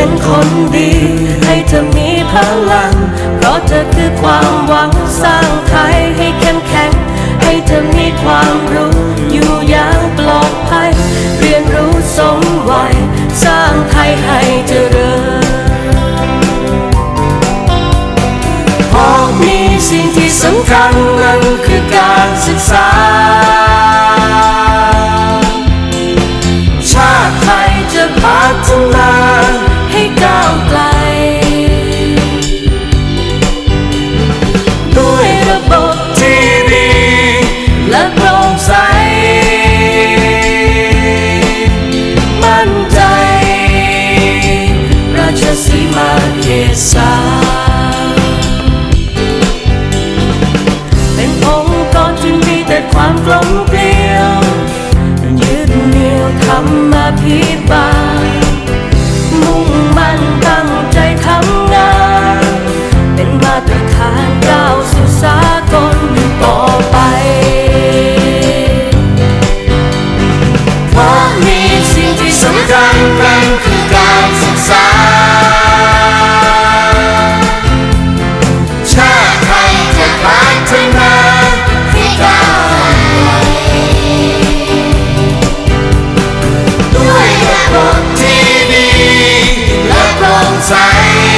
เป็นคนดี ให้เธอมีพลัง เพราะเธอคือความหวังสร้างไทยให้เข้มแข็ง ให้เธอมีความรู้อยู่อย่างปลอดภัย เรียนรู้สมวัยสร้างไทยให้เจริญพราะมีสิ่งที่สำคัญนั่นคือการ มาเขตสาเป็นองค์กรที่มีแต่ความกลมเกลียว ยืดเหนี่ยวทำมาพิบา sign